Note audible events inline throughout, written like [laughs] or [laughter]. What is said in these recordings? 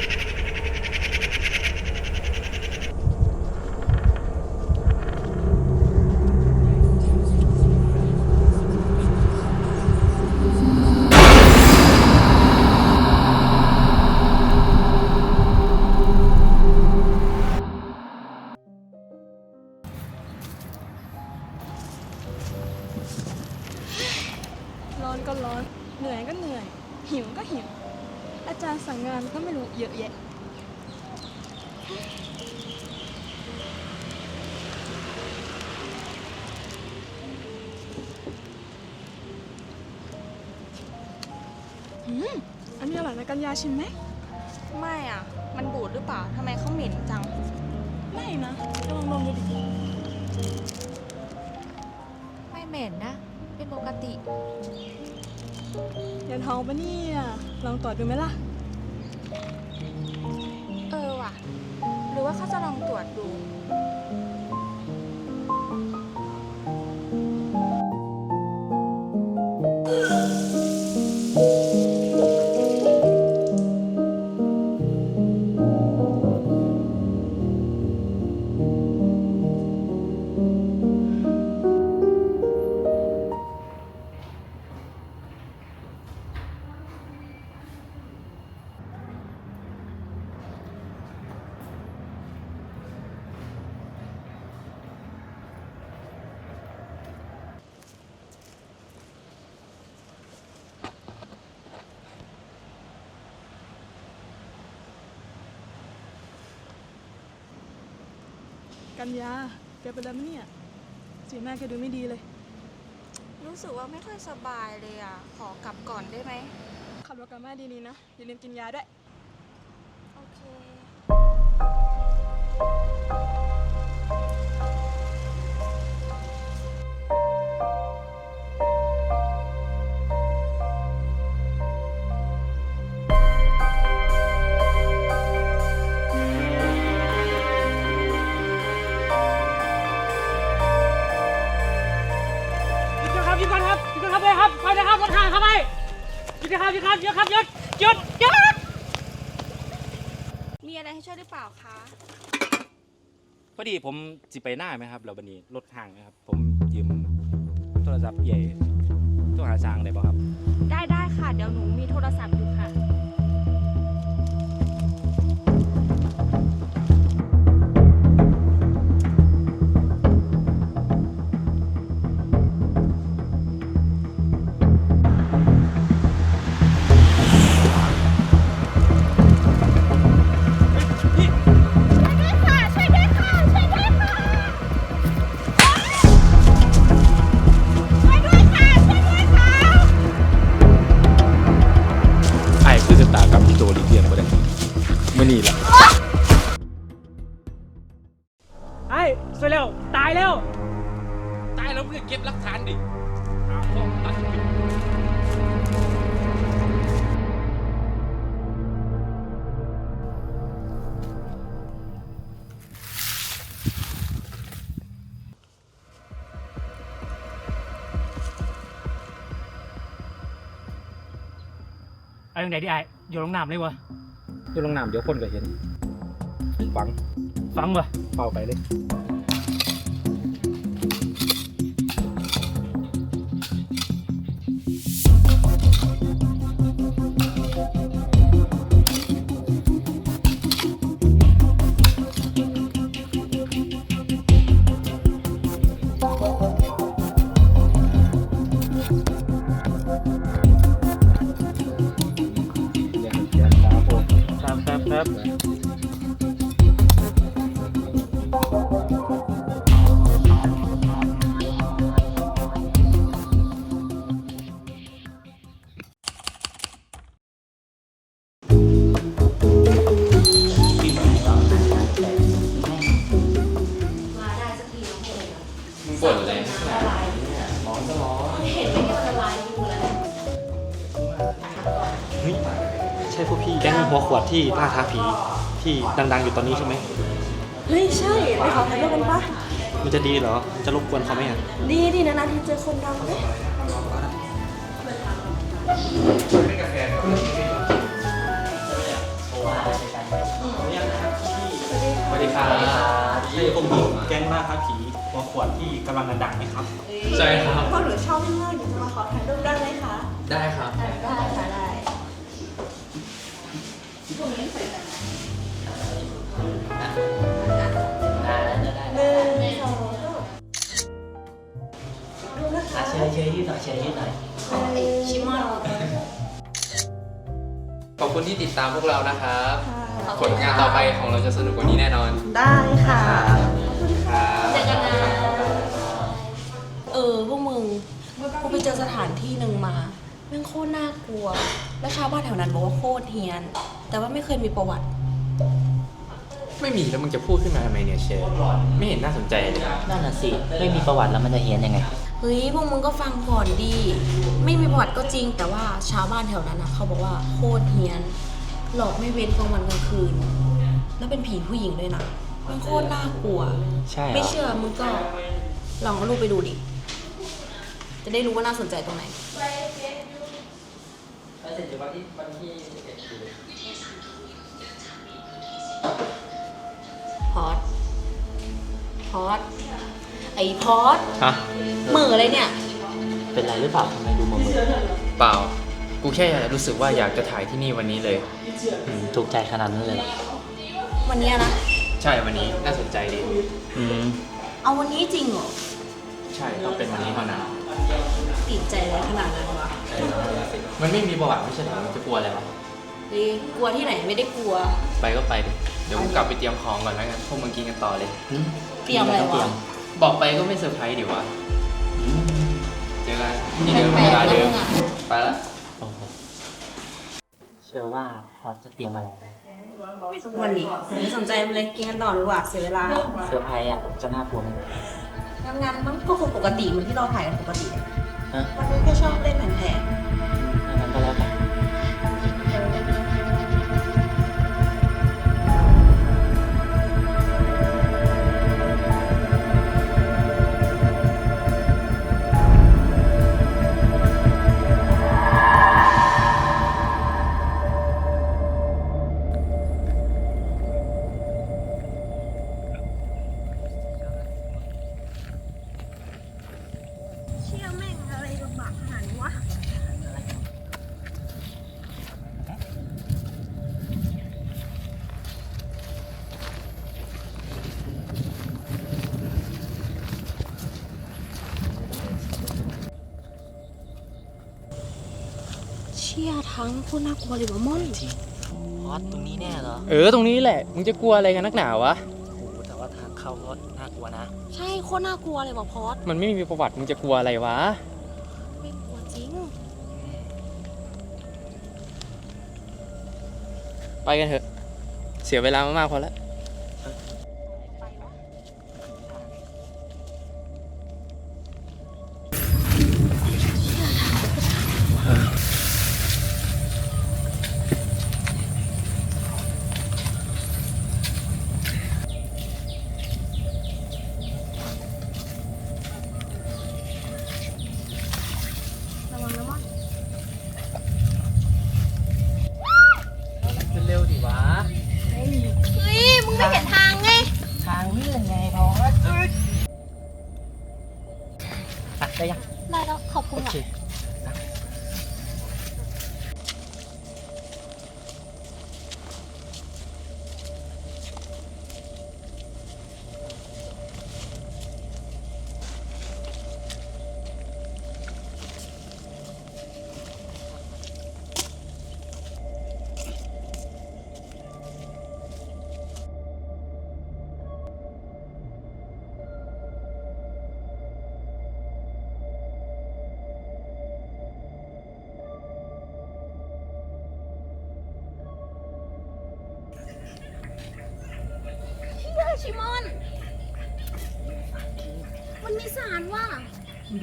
you [laughs] อันนี้อร่อยนะกัญญาชิมไหม ไม่อะ มันบูดหรือเปล่าทำไมเขาเหม็นจัง ไม่นะลองดมดูดิไม่เหม็นนะ เป็นปกติ อย่าท้องปะเนี่ยลองตรวจดูไหมล่ะ เออว่ะ หรือว่าเขาจะลองตรวจดู กัญญาแกเป็นอะไรไหมเนี่ย สีหน้าแกดูไม่ดีเลย รู้สึกว่าไม่ค่อยสบายเลยอะ ขอกลับก่อนได้ไหม ขับรถกลับมาดีนี้นะ อย่าลืมกินยาด้วย โอเค หยุดครับหยุดหยุดหยุดมีอะไรให้ช่วยหรือเปล่าคะ พอดีผมสิไปหน้าไหมครับเราวันนี้รถห่างนะครับ ผมยืมโทรศัพท์ใหญ่ตัวหาช้างได้ป่ะครับ ได้ได้ โจลีเทียนก็ได้ไม่นี่ละไอ้สวยแล้ว ตายแล้ว ตายแล้วเพื่อเก็บหลักฐานดิหาข้อตัดสิน เอาอย่างไหนดีไอ้โยนลงน้ำเลยวะอยู่ลงน้ำเดี๋ยวคนก็เห็นฟัง ฟังวะเป่าไปเลย ดังๆ อยู่ตอนนี้ใช่ไหมเฮ้ยใช่ไปขอถ่ายรูปกันปะมันจะดีเหรอมันจะรบกวนเขาไหมอะ ดีดีนะนะที่เจอคนดังเลยเดีครับใช่พวกนี้แก๊งล่าท้าผีหัวขวดที่กำลังดังๆไหมครับ ใช่ครับพวกหนูชอบมากเดี๋ยวจะมาขอถ่ายรูปได้ไหมคะ ได้ครับ ได้ค่ะได้ เชิญเชิญยืดหน่อยเชิญยืดหน่อยชิมอนขอบคุณที่ติดตามพวกเรานะครับ ผลงานต่อไปของเราจะสนุกกว่านี้แน่นอนได้ค่ะ ครับเจอกันนะเออพวกมึงกูไปเจอสถานที่หนึ่งมาแม่งโคตรน่ากลัว แล้วชาวบ้านแถวนั้นบอกว่าโคตรเฮียน แต่ว่าไม่เคยมีประวัติ ไม่มีแล้วมึงจะพูดขึ้นมาทำไมเนี่ยเชฟไม่เห็นน่าสนใจเลยนั่นน่ะสิ ไม่มีประวัติแล้วมันจะเฮียนยังไง เฮ้ยพวกมึงก็ฟังก่อนดี ไม่มีประวัติก็จริง แต่ว่าชาวบ้านแถวนั้นนะเขาบอกว่าโคตรเฮียน หลอกไม่เว้นกลางวันกลางคืน แล้วเป็นผีผู้หญิงด้วยนะมันโคตรน่ากลัว ใช่เหรอไม่เชื่อมึงก็ลองเอารูปไปดูดิ จะได้รู้ว่าน่าสนใจตรงไหน พอดพอดไอ้พอดฮะเหมืออะไรเนี่ย เป็นไรหรือเปล่าทำไมดูมาเบื่อเปล่า กูแค่รู้สึกว่าอยากจะถ่ายที่นี่วันนี้เลย อืมถูกใจขนาดนั้นเลยเหรอวันเนี้ยนะ ใช่วันนี้น่าสนใจดี อืมเอาวันนี้จริงเหรอใช่ต้องเป็นวันนี้เท่านั้นติดใจอะไรขนาดนั้นวะมันไม่มีประวัติไม่ใช่เหรอมันจะกลัวอะไรวะ เฮ้ยกลัวที่ไหนไม่ได้กลัว ไปก็ไปดิเดี๋ยวกูกลับไปเตรียมของก่อนแล้วกันพวกมึงกินกันต่อเลยอืมเตรียมอะไรวะ บอกไปก็ไม่เซอร์ไพรส์ดิวะเจอกันที่เดิมเวลาเดิมไปละโอ้โหเชื่อว่าพอจะเตรียมอะไรวันนี้ไม่สนใจมันเลยกินกันต่อดีกว่าเสียเวลาเซอร์ไพรส์อะจะน่ากลัวไหมงานๆมันก็คงปกติเหมือนที่เราถ่ายกันปกติฮะวันนี้แค่ชอบเล่นแผนงั้นก็แล้วกัน ชี่ยทั้งโคตรน่ากลัวเลยว่ะม่อนพอดตรงนี้แน่เหรอเออตรงนี้แหละ มึงจะกลัวอะไรกันนักหนาวะ โอ้โหแต่ว่าทางเข้าก็น่ากลัวนะ ใช่โคตรน่ากลัวเลยว่ะพอดมันไม่มีประวัติมึงจะกลัวอะไรวะ ไม่กลัวจริงไปกันเถอะ เสียเวลามากๆพอแล้ว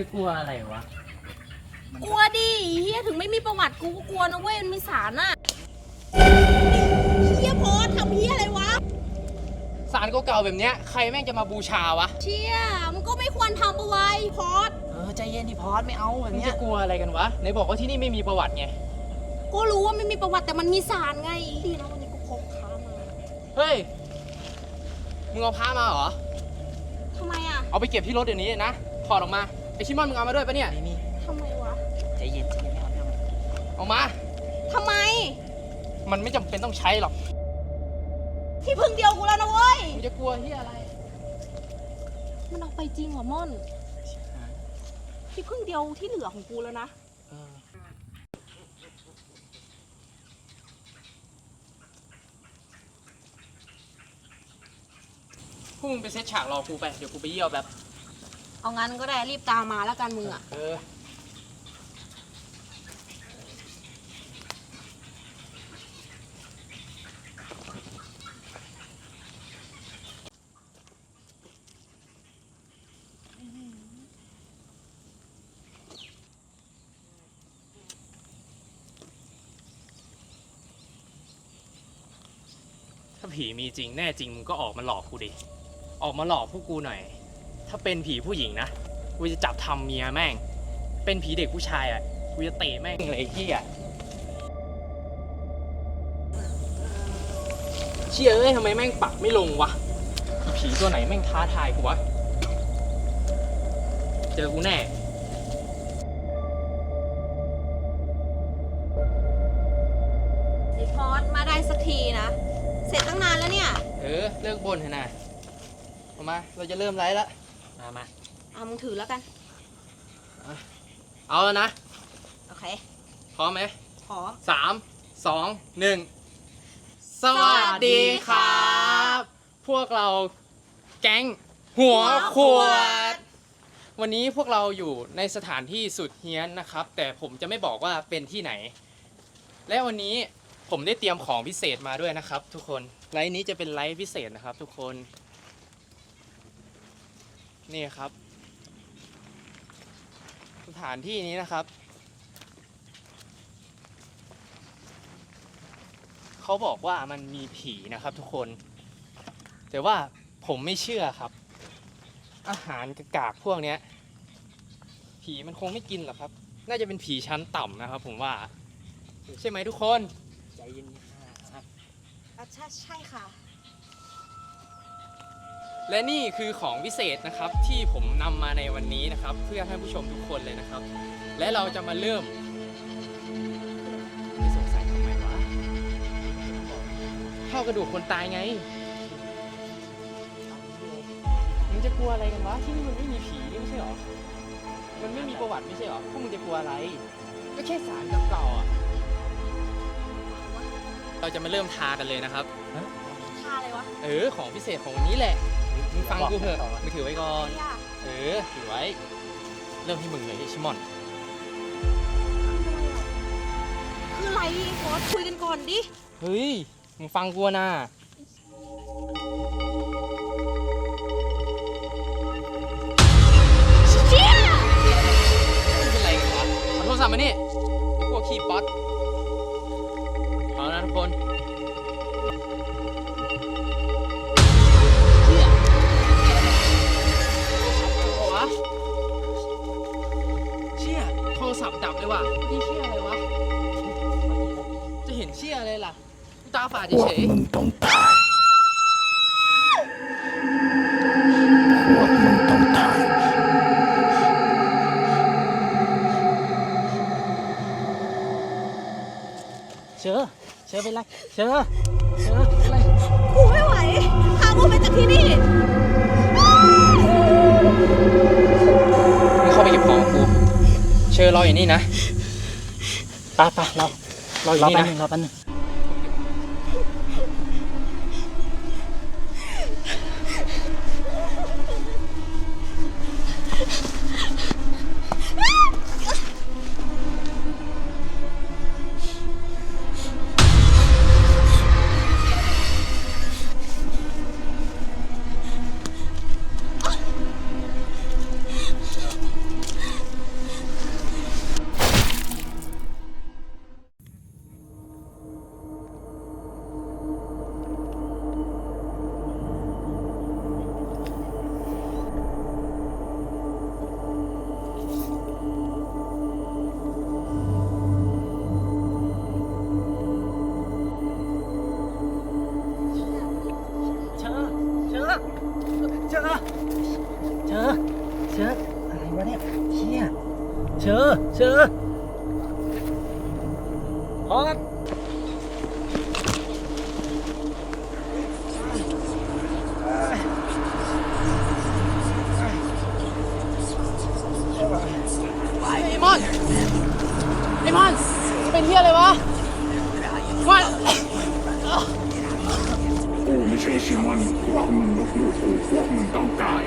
จะกลัวอะไรวะ กลัวดิเฮียถึงไม่มีประวัติกูก็กลัวนะเว้ยมันมีสารน่ะเฮียโพสทำเฮียอะไรวะ สารเก่าๆแบบเนี้ยใครแม่งจะมาบูชาวะ เชี่ยมันก็ไม่ควรทำเอาไว้พอดเออใจเย็นดิพอดไม่เอาแบบมึงเนี้จะยกลัวอะไรกันวะไหนบอกว่าที่นี่ไม่มีประวัติไง ก็รู้ว่าไม่มีประวัติแต่มันมีสารไงดีนะวันนี้กูพกค้ามาเฮ้ย มึงเอาผ้ามาเหรอ ทำไมอะ เอาไปเก็บที่รถเดี๋ยวนี้นะถอดออกมา ไอชิมอนมึงเอามาด้วยปะเนี่ยทำไมวะใจเย็นใจเย็นไม่เอาไม่เอาเอามา ทำไม มันไม่จำเป็นต้องใช้หรอกที่พึ่งเดียวกูแล้วนะเว้ย มึงจะกลัวที่อะไร มันเอาไปจริงเหรอม่อน ที่พึ่งเดียวที่เหลือของกูแล้วนะพวกมึงไปเซตฉากรอกูไป เดี๋ยวกูไปเยี่ยวแบบ เอางั้นก็ได้รีบตามมาแล้วกันมึงอะเออถ้าผีมีจริงแน่จริงมึงก็ออกมาหลอกกูดิ ออกมาหลอกพวกกูหน่อย ถ้าเป็นผีผู้หญิงนะ กูจะจับทำเมียแม่ง เป็นผีเด็กผู้ชายอะ กูจะเตะแม่งเลยไอ้เหี้ยเชี่ยเอ้ยทำไมแม่งปักไม่ลงวะอีผีตัวไหนแม่งท้าทายกูวะ เจอกูแน่ ไอพอดมาได้สักทีนะ เสร็จตั้งนานแล้วเนี่ย เออ เลิกบ่นเถอะนะเอามา เราจะเริ่มไลฟ์ละ มามาเอามึงถือแล้วกัน เอาแล้วนะ โอเค พร้อมไหมขอ สามสองหนึ่งสวัสดีครับ พวกเราแก๊งหัวขวด วันนี้พวกเราอยู่ในสถานที่สุดเฮี้ยนนะครับ แต่ผมจะไม่บอกว่าเป็นที่ไหน และวันนี้ผมได้เตรียมของพิเศษมาด้วยนะครับ ทุกคนไลฟ์นี้จะเป็นไลฟ์พิเศษนะครับ ทุกคน นี่ครับ สถานที่นี้นะครับ เขาบอกว่ามันมีผีนะครับทุกคน แต่ว่าผมไม่เชื่อครับ อาหารกากๆพวกเนี้ย ผีมันคงไม่กินหรอกครับ น่าจะเป็นผีชั้นต่ำนะครับ ผมว่า ใช่ไหมทุกคน ใจเย็นๆอะอะใช่ใช่ค่ะ และนี่คือของวิเศษนะครับที่ผมนำมาในวันนี้นะครับ เพื่อให้ผู้ชมทุกคนเลยนะครับ และเราจะมาเริ่มไม่สงสัยทำไมวะเท่ากระดูกคนตายไงมึงจะกลัวอะไรกันวะที่นี่มันไม่มีผีนี่ไม่ใช่หรอมันไม่มีประวัติไม่ใช่หรอพวกมึงจะกลัวอะไร ก็แค่สารเก่าๆอะเราจะมาเริ่มทากันเลยนะครับ ทาอะไรวะ เออ ของพิเศษของวันนี้แหละ มึงฟังกูเถอะมึงถือไว้ก่อนไม่ยากเออ ถือไว้ เริ่มที่มึงเลยไอ้ชิมอน คืออะไรพอดคุยกันก่อนดิ เฮ้ย มึงฟังกูนะมึงเป็นไรกันวะเอาโทรศัพท์มานี่ไอ้พวกขี้ป๊อตเอานะทุกคน ดับเลยว่ะนี่เชี่ยอะไรวะ จะเห็นเชี่ยอะไรล่ะกูตาฝาดเฉยๆเชอเชอเป็นไร เชอเชอเป็นไร กูไม่ไหวพากูไปจากที่นี่ มึงเข้าไปเก็บของกู เชิญรออยู่นี่นะไปไปเราเราอยู่นี่นะ รอแป๊บนึง นึงเชอเชอเชออะไรวะเนี่ยเชี่ยเชอเชอพอด ช่ชิมอนพวกมึงลบหลู่กูพวกมึงต้องตาย